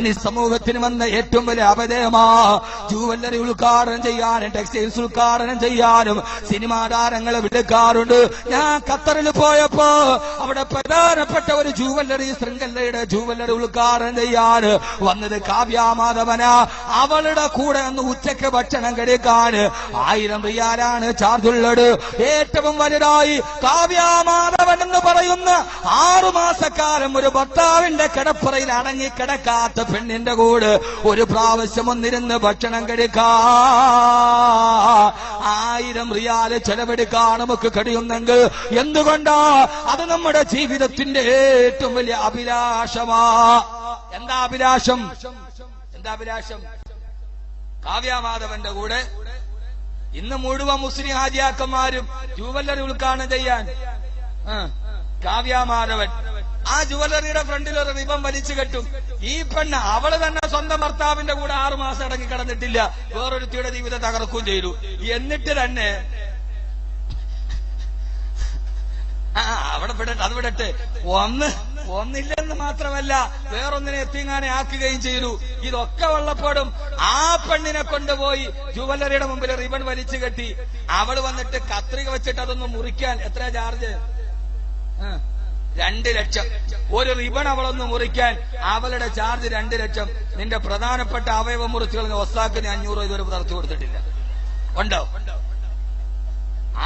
ഇന്ന് ഈ സമൂഹത്തിന് വന്ന ഏറ്റവും വലിയ അപജയമാ ജൂവല്ലറി ഉദ്ഘാടനം ചെയ്യാനും ടെക്സ്റ്റൈൽസ് ഉദ്ഘാടനം ചെയ്യാനും സിനിമാ താരങ്ങളെ വിടുക്കാറുണ്ട്. ഞാൻ ഖത്തറിൽ പോയപ്പോ അവിടെ പ്രധാനപ്പെട്ട ഒരു ജൂവല്ലറി ശൃംഖലയുടെ ജൂവല്ലറി ഉദ്ഘാടനം ചെയ്യാൻ വന്നത് കാവ്യാമാധവന അവളുടെ കൂടെ ഒന്ന് ഉച്ചയ്ക്ക് ഭക്ഷണം കഴിക്കാൻ ആയിരം റിയാലാണ് ചാർജുള്ളത്. ഏറ്റവും വലുതായി കാവ്യാമാധവൻ എന്ന് പറയുന്ന ആറു മാസക്കാലം ഒരു ഭർത്താവിന്റെ കിടപ്പറയിൽ അടങ്ങി കിടക്കാത്ത പെണ്ണിന്റെ കൂടെ ഒരു പ്രാവശ്യം ഒന്നിരുന്ന് ഭക്ഷണം കഴിക്കാ. ആയിരം റിയാൽ ചെലവെടുക്കാൻ നമുക്ക് കഴിയുന്നെങ്കിൽ എന്തുകൊണ്ടാ? അത് നമ്മുടെ ജീവിതത്തിന്റെ ഏറ്റവും വലിയ അഭിലാഷമാ. എന്താ അഭിലാഷം? എന്താ അഭിലാഷം? കാവ്യാമാധവന്റെ കൂടെ. ഇന്ന് മുഴുവൻ മുസ്ലിം ഹാജിയാക്കന്മാരും ജൂവല്ലറി ഉദ്ഘാടനം ചെയ്യാൻ കാവ്യാമാധവൻ. ആ ജുവലറിയുടെ ഫ്രണ്ടിൽ ഒരു റിബൺ വലിച്ചു കെട്ടും. ഈ പെണ്ണ് അവൾ തന്നെ സ്വന്തം ഭർത്താവിന്റെ കൂടെ ആറു മാസം അടങ്ങി കിടന്നിട്ടില്ല. വേറൊരുത്തിയുടെ ജീവിതം തകർക്കുകയും ചെയ്തു. എന്നിട്ട് തന്നെ ആ അവിടെ വിടട്ടെ അത് വിടട്ടെ. ഒന്ന് ഒന്നില്ലെന്ന് മാത്രമല്ല വേറൊന്നിനെ എത്തിങ്ങാനെ ആക്കുകയും ചെയ്തു. ഇതൊക്കെ ഉള്ളപ്പോഴും ആ പെണ്ണിനെ കൊണ്ടുപോയി ജുവലറിയുടെ മുമ്പിൽ റിബൺ വലിച്ചു കെട്ടി. അവൾ വന്നിട്ട് കത്രിക വെച്ചിട്ട് അതൊന്ന് മുറിക്കാൻ. എത്ര ചാർജ്? രണ്ട് ലക്ഷം. ഒരു റിബൺ അവളൊന്ന് മുറിക്കാൻ അവളുടെ ചാർജ് രണ്ട് ലക്ഷം. നിന്റെ പ്രധാനപ്പെട്ട അവയവ മുറിച്ചുകൾ ഒസാക്കിന് അഞ്ഞൂറ് ഇതുവരെ പുലർത്തി കൊടുത്തിട്ടില്ല. ഉണ്ടോ?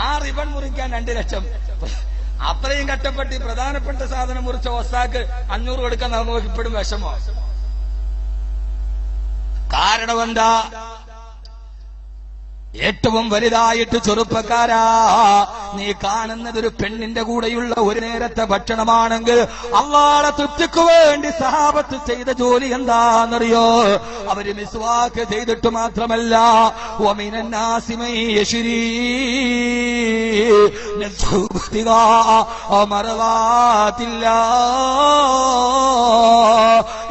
ആ റിബൺ മുറിക്കാൻ രണ്ട് ലക്ഷം. അത്രയും കഷ്ടപ്പെട്ട് പ്രധാനപ്പെട്ട സാധനം മുറിച്ച ഒസാക്ക് അഞ്ഞൂറ് കൊടുക്കാൻ നമുക്ക് ഇപ്പോഴും വിഷമോ? കാരണം എന്താ? ഏറ്റവും വലുതായിട്ട് ചെറുപ്പക്കാരാ. നീ കാണുന്നത് ഒരു പെണ്ണിന്റെ കൂടെയുള്ള ഒരു നേരത്തെ ഭക്ഷണമാണെങ്കിൽ അള്ളാടെ തൃപ്തിക്ക് വേണ്ടി സഹാബത്ത് ചെയ്ത ജോലി എന്താണെന്നറിയോ? അവർ മിസ്വാക്ക് ചെയ്തിട്ട് മാത്രമല്ല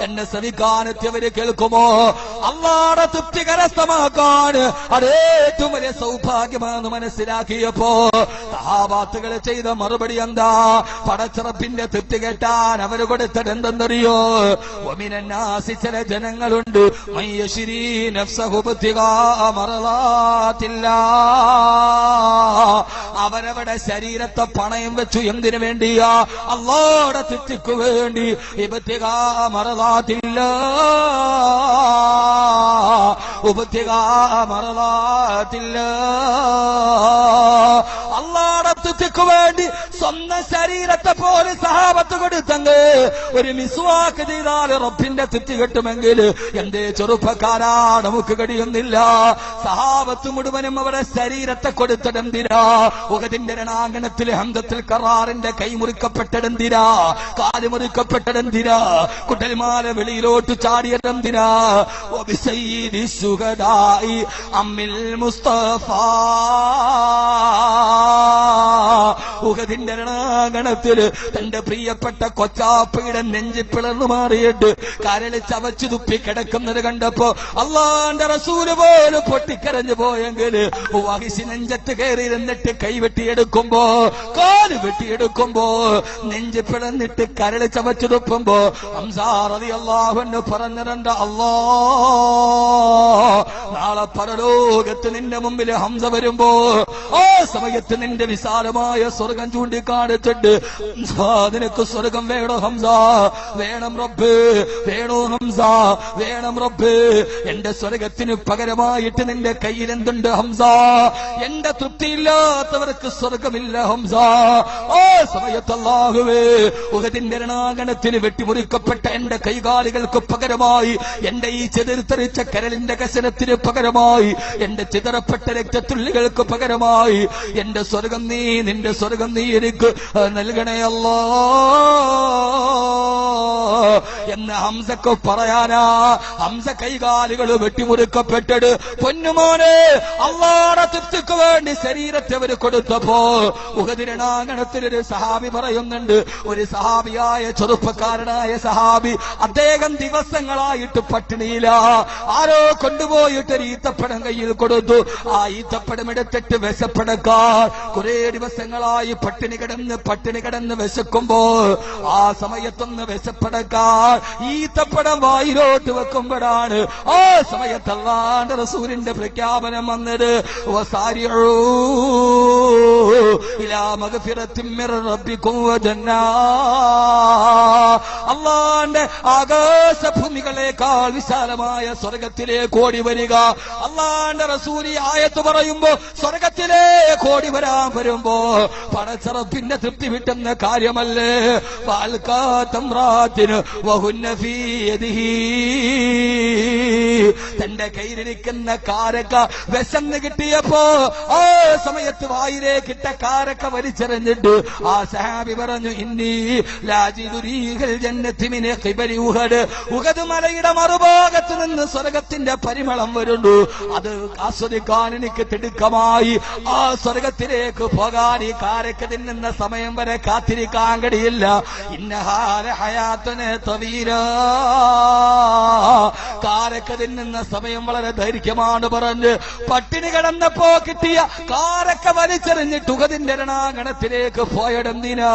എന്നെ ശ്രമിക്കാനെത്തിയവര് കേൾക്കുമോ? അള്ളാടെ തൃപ്തി കരസ്ഥമാക്കാൻ അത് ഏറ്റവും വലിയ സൗഭാഗ്യമാണെന്ന് മനസ്സിലാക്കിയപ്പോ സഹാബാത്തുകൾ ചെയ്ത മറുപടി എന്താ? പടച്ചിറപ്പിന്റെ തൃപ്തി കേട്ടാൻ അവർ കൊടുത്തത് എന്തെന്നറിയോ? ഒമിനാസി ചില ജനങ്ങളുണ്ട്. അവരവിടെ ശരീരത്തെ പണയം വെച്ചു എന്തിനു വേണ്ടിയാ? അള്ളോടെ തെറ്റിക്കു വേണ്ടി ഇപത്തിക മറലാത്തില്ല ഉപത്തിക മറലാത്തില്ല അള്ളാടെ തൃപ്തിക്കു വേണ്ടി സ്വന്തം ശരീരത്തെ പോലെ സഹാബത്ത് കൊടുത്തങ്ങ് ഒരു മിസ്വാക്ക് ചെയ്താൽ റബ്ബിന്റെ തെറ്റ് കിട്ടുമെങ്കിൽ എന്തേ ചെറുപ്പക്കാരാ? നമുക്ക് കഴിയുന്നില്ല സഹാബത്ത് മുഴുവനും അവരുടെ ശരീരത്തെ കൊടുത്തതെന്തിരാ ഉഗതിന്റെ രണാങ്കണത്തിൽ ഹന്തത്തിൽ കറാറിന്റെ കൈ മുറിക്കപ്പെട്ടതെന്തിരാ കാൽ മുറിക്കപ്പെട്ടതെന്തിരാ കുട്ടൽമാല വെളിയിലോട്ട് സുഗദായി അമ്മിൽ മുസ്തഫ. ഉഹദിന്റെ രണാങ്കണത്തിൽ തന്റെ പ്രിയപ്പെട്ട കൊച്ചാപ്പയുടെ നെഞ്ചി പിളർന്നു മാറിയിട്ട് കരളി ചവച്ചു തുപ്പി കിടക്കുന്നത് കണ്ടപ്പോ അള്ളാന്റെ റസൂൽ പോലും പൊട്ടിക്കരഞ്ഞു പോയെങ്കിൽ വഹിസി നെഞ്ചത്ത് കയറി ഇരുന്നിട്ട് കൈവെട്ടിയെടുക്കുമ്പോ കാൽ വെട്ടിയെടുക്കുമ്പോ നെഞ്ചി പിളർന്നിട്ട് കരളി ചവച്ചു തുപ്പുമ്പോ അംസാറതി അള്ളാഹുന്ന് പറഞ്ഞിരണ്ട അള്ളാ നാളെ പരലോകത്ത് നിന്റെ മുമ്പിൽ ഹംസ വരുമ്പോ ആ സമയത്ത് നിന്റെ വിശാലമായ സ്വർഗം ചൂണ്ടിക്കാണിച്ചിട്ട് നിനക്ക് സ്വർഗം വേണോ ഹംസ? വേണം റബ്ബ് വേണോ ഹംസ? വേണം റബ്ബ്. എന്റെ സ്വർഗത്തിന് പകരമായിട്ട് നിന്റെ കയ്യിൽ എന്തുണ്ട് ഹംസ? എന്റെ തൃപ്തിയില്ലാത്തവർക്ക് സ്വർഗമില്ല ഹംസ. ആ സമയത്ത് അല്ലാഹുവേ ഉഹദിന്റെ രണാകണത്തിന് വെട്ടിമുറിക്കപ്പെട്ട എന്റെ കൈകാലുകൾക്ക് പകരമായി എന്റെ ഈ ചെതിർത്തറിച്ച കരലിന്റെ കശനത്തിന് പകരമായി എന്റെ ചിതറപ്പെട്ട രക്തത്തുള്ളികൾക്ക് പകരമായി എന്റെ സ്വർഗം നീ നിന്റെ സ്വർഗം നീ എനിക്ക് നൽകണേ അല്ലാ. എന്ന് ഹംസക്ക് പറയാനാ. ഹംസ കൈകാലുകൾ വെട്ടിമുറുക്കപ്പെട്ടത് പൊന്നുമോനെ അള്ളാടെ തൃപ്തിക്ക് വേണ്ടി ശരീരത്തെ അവർ കൊടുത്തപ്പോ ഉഹതിരണാങ്കണത്തിലൊരു സഹാബി പറയുന്നുണ്ട്. ഒരു സഹാബിയായ ചെറുപ്പക്കാരനായ സഹാബി അദ്ദേഹം ദിവസങ്ങളായിട്ട് പട്ടിണിയില. ആരോ കൊണ്ടുപോയിട്ട് ഒരു ഈത്തപ്പടം കയ്യിൽ കൊടുത്തു. ആ ഈത്തപ്പടം എടുത്തിട്ട് വിശപ്പടക്കാൻ കുറെ ദിവസങ്ങളായി പട്ടിണി കിടന്ന് പട്ടിണി കിടന്ന് വിശക്കുമ്പോ ആ സമയത്തൊന്ന് വിശ മേശപ്പടക്കാർ ഈത്തപ്പടം വായിലോട്ട് വെക്കുമ്പോഴാണ് ആ സമയത്ത് അള്ളാന്റെ റസൂലിന്റെ പ്രഖ്യാപനം വന്നത്. അള്ളാന്റെ ആകാശഭൂമികളെക്കാൾ വിശാലമായ സ്വർഗത്തിലേക്ക് ഓടി വരിക. അള്ളാന്റെ റസൂലി ആയത്ത് പറയുമ്പോ സ്വർഗത്തിലേക്ക് ഓടി വരാൻ വരുമ്പോ പടച്ചറപ്പിന്റെ തൃപ്തി വിട്ടുന്ന കാര്യമല്ലേ? പാൽക്കാത്തമ്രാത്തിന് തന്റെ കയ്യിലിരിക്കുന്ന കാരക്ക വിശന്ന് കിട്ടിയപ്പോ ആ സമയത്ത് വായിലേക്കിട്ട കാരക്ക വലിച്ചെറിഞ്ഞിട്ട് ആ സഹാബി പറഞ്ഞു ഇന്നീ ലാജിദുരീഹൽ ജന്ന ഉഹദ് മലയുടെ മറുഭാഗത്ത് നിന്ന് സ്വർഗത്തിന്റെ പരിമളം വരുന്നു. അത് ആസ്വദിക്കാൻ എനിക്ക് തിടുക്കമായി. ആ സ്വർഗത്തിലേക്ക് പോകാൻ ഈ കാരക്ക് തിന്നുന്ന സമയം വരെ കാത്തിരിക്കാൻ കഴിയില്ല. ഇന്നഹാര ഹയാത്തനെ തവീര. കാരക്ക തിന്നുന്ന സമയം വളരെ ധൈര്യമാണ് പറഞ്ഞ് പട്ടിണി കിടന്നപ്പോ കിട്ടിയ കാരക്ക വലിച്ചെറിഞ്ഞ് ഉഹദിന്റെ രണാങ്കണത്തിലേക്ക് പോയടെന്തിനാ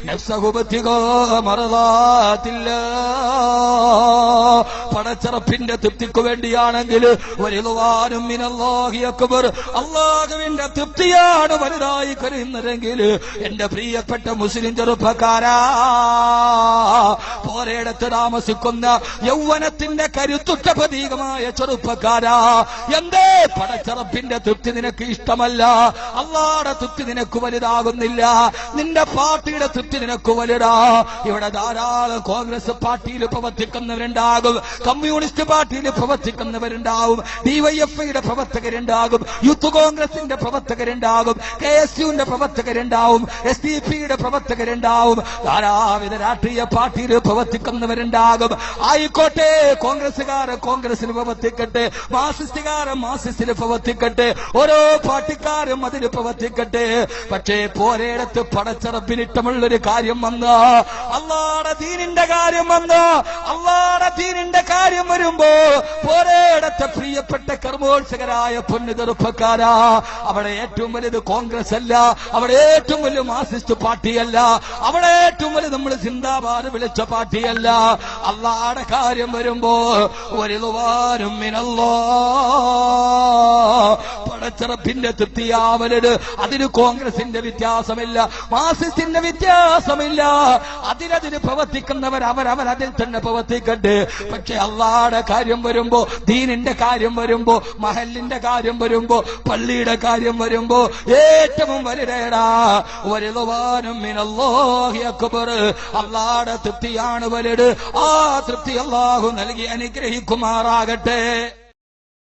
ഒമിനാസിമൻ മർദാതില്ലാ നഫ്സഹുബത്തികോ മറതാത്തില്ല തൃപ്തിക്ക് വേണ്ടിയാണെങ്കിൽ മിനല്ലാഹി അക്ബർ. അള്ളാഹുവിന്റെ തൃപ്തിയാണ് വലുതായി കരുതുന്നതെങ്കിൽ എന്റെ പ്രിയപ്പെട്ട മുസ്ലിം ചെറുപ്പക്കാരാ പോരയിടത്ത് താമസിക്കുന്ന യൗവനത്തിന്റെ കരുത്തുറ്റ പ്രതീകമായ ചെറുപ്പക്കാരാ. എന്തേ പടച്ചെറുപ്പിന്റെ തൃപ്തി നിനക്ക് ഇഷ്ടമല്ല? അള്ളാടെ തൃപ്തി നിനക്ക് വലുതാകുന്നില്ല. നിന്റെ പാർട്ടിയുടെ തൃപ്തി നിനക്ക് വലുതാ. ഇവിടെ ധാരാളം കോൺഗ്രസ് പാർട്ടിയിൽ പ്രവർത്തിക്കുന്നവരുണ്ടാകും. കമ്മ്യൂണിസ്റ്റ് പാർട്ടിയിൽ പ്രവർത്തിക്കുന്നവരുണ്ടാവും. ഡിവൈഎഫ്ഐയുടെ പ്രവർത്തകരുണ്ടാകും. യൂത്ത് കോൺഗ്രസിന്റെ പ്രവർത്തകരുണ്ടാകും. കെ എസ് യുവിന്റെ പ്രവർത്തകരുണ്ടാവും. എസ് ഡി പിയുടെ പ്രവർത്തകരുണ്ടാവും. ധാരാവിധ രാഷ്ട്രീയ പാർട്ടിയിൽ പ്രവർത്തിക്കുന്നവരുണ്ടാകും. ആയിക്കോട്ടെ കോൺഗ്രസുകാർ കോൺഗ്രസിൽ പ്രവർത്തിക്കട്ടെ മാർസിസ്റ്റുകാർ മാർസിസ്റ്റിൽ പ്രവർത്തിക്കട്ടെ ഓരോ പാർട്ടിക്കാരും അതിൽ പ്രവർത്തിക്കട്ടെ. പക്ഷേ പോരയിടത്ത് പടച്ചറപ്പിനിട്ടമുള്ളൊരു കാര്യം വന്ന്. അള്ളാടെ ദീനിന്റെ കാര്യം വന്ന്. അള്ളാടെ ദീനിന്റെ കാര്യം വരുമ്പോ പോരേടത്തെ പ്രിയപ്പെട്ട കർമ്മോത്സകരായ പൊന്നു ചെറുപ്പക്കാരാ. അവിടെ ഏറ്റവും വലുത് കോൺഗ്രസ് അല്ല അവിടെ ഏറ്റവും വലിയ മാർസിസ്റ്റ് പാർട്ടിയല്ല അവിടെ ഏറ്റവും വലിയ നമ്മൾ സിന്ദാബാദ് വിളിച്ച പാർട്ടിയല്ല അള്ളാടെ കാര്യം വരുമ്പോ വലുതുവാനും മിനല്ലോ. പടച്ചിറപ്പിന്റെ തൃപ്തിയാവരുത്. അതിന് കോൺഗ്രസിന്റെ വ്യത്യാസമില്ല മാർസിസ്റ്റിന്റെ വ്യത്യാസമില്ല. അതിനതിന് പ്രവർത്തിക്കുന്നവർ അവരവർ അതിൽ തന്നെ പ്രവർത്തിക്കട്ടെ. പക്ഷെ അള്ളാടെ കാര്യം വരുമ്പോ ദീനിന്റെ കാര്യം വരുമ്പോ മഹലിന്റെ കാര്യം വരുമ്പോ പള്ളിയുടെ കാര്യം വരുമ്പോ ഏറ്റവും വലുതേടാ. വലുതുവാനും അള്ളാടെ തൃപ്തിയാണ് വലുത്. ആ തൃപ്തി അള്ളാഹു നൽകി അനുഗ്രഹിക്കുമാറാകട്ടെ.